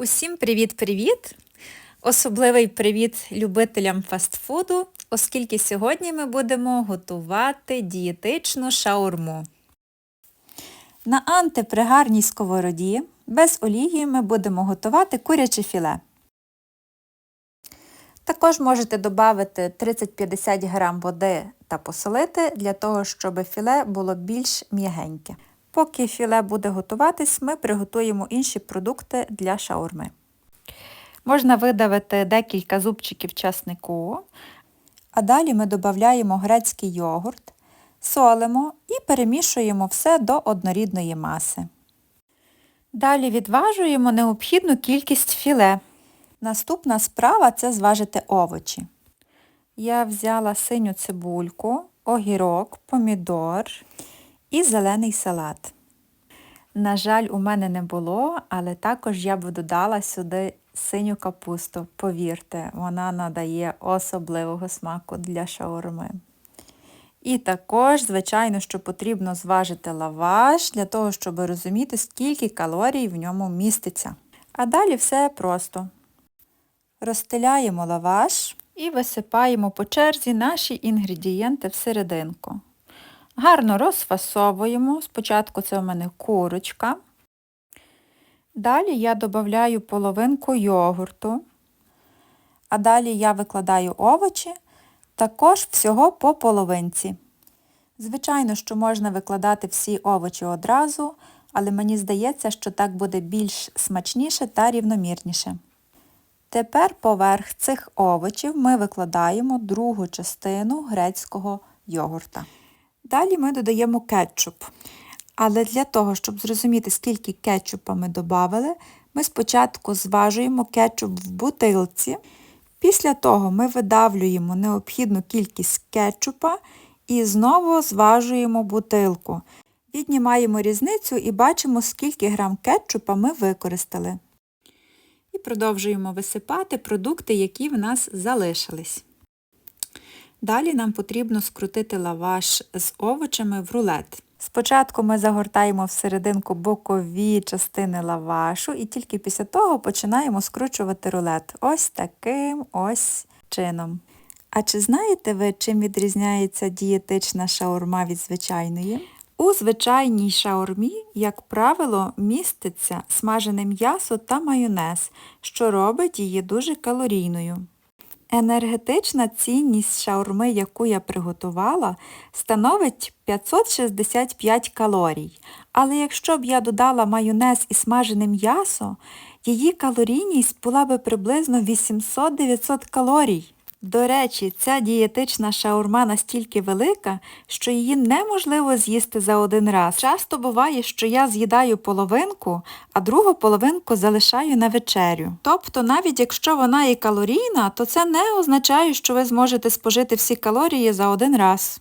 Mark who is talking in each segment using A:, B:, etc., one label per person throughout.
A: Усім привіт-привіт! Особливий привіт любителям фастфуду, оскільки сьогодні ми будемо готувати дієтичну шаурму. На антипригарній сковороді без олії ми будемо готувати куряче філе. Також можете додати 30-50 г води та посолити для того, щоб філе було більш м'ягеньке. Поки філе буде готуватись, ми приготуємо інші продукти для шаурми. Можна видавити декілька зубчиків часнику, а далі ми додаємо грецький йогурт, солимо і перемішуємо все до однорідної маси. Далі відважуємо необхідну кількість філе. Наступна справа це зважити овочі. Я взяла синю цибульку, огірок, помідор і зелений салат. На жаль, у мене не було, але також я б додала сюди синю капусту. Повірте, вона надає особливого смаку для шаурми. І також, звичайно, що потрібно зважити лаваш для того, щоб розуміти, скільки калорій в ньому міститься. А далі все просто. Розстеляємо лаваш і висипаємо по черзі наші інгредієнти всерединку. Гарно розфасовуємо. Спочатку це у мене курочка. Далі я додаю половинку йогурту. А далі я викладаю овочі, також всього по половинці. Звичайно, що можна викладати всі овочі одразу, але мені здається, що так буде більш смачніше та рівномірніше. Тепер поверх цих овочів ми викладаємо другу частину грецького йогурта. Далі ми додаємо кетчуп. Але для того, щоб зрозуміти, скільки кетчупа ми додали, ми спочатку зважуємо кетчуп в бутилці. Після того ми видавлюємо необхідну кількість кетчупа і знову зважуємо бутилку. Віднімаємо різницю і бачимо, скільки грам кетчупа ми використали. І продовжуємо висипати продукти, які в нас залишились. Далі нам потрібно скрутити лаваш з овочами в рулет. Спочатку ми загортаємо всерединку бокові частини лавашу і тільки після того починаємо скручувати рулет. Ось таким ось чином. А чи знаєте ви, чим відрізняється дієтична шаурма від звичайної? У звичайній шаурмі, як правило, міститься смажене м'ясо та майонез, що робить її дуже калорійною. Енергетична цінність шаурми, яку я приготувала, становить 565 калорій. Але якщо б я додала майонез і смажене м'ясо, її калорійність була б приблизно 800-900 калорій. До речі, ця дієтична шаурма настільки велика, що її неможливо з'їсти за один раз. Часто буває, що я з'їдаю половинку, а другу половинку залишаю на вечерю. Тобто, навіть якщо вона і калорійна, то це не означає, що ви зможете спожити всі калорії за один раз.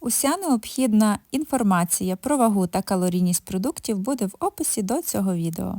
A: Уся необхідна інформація про вагу та калорійність продуктів буде в описі до цього відео.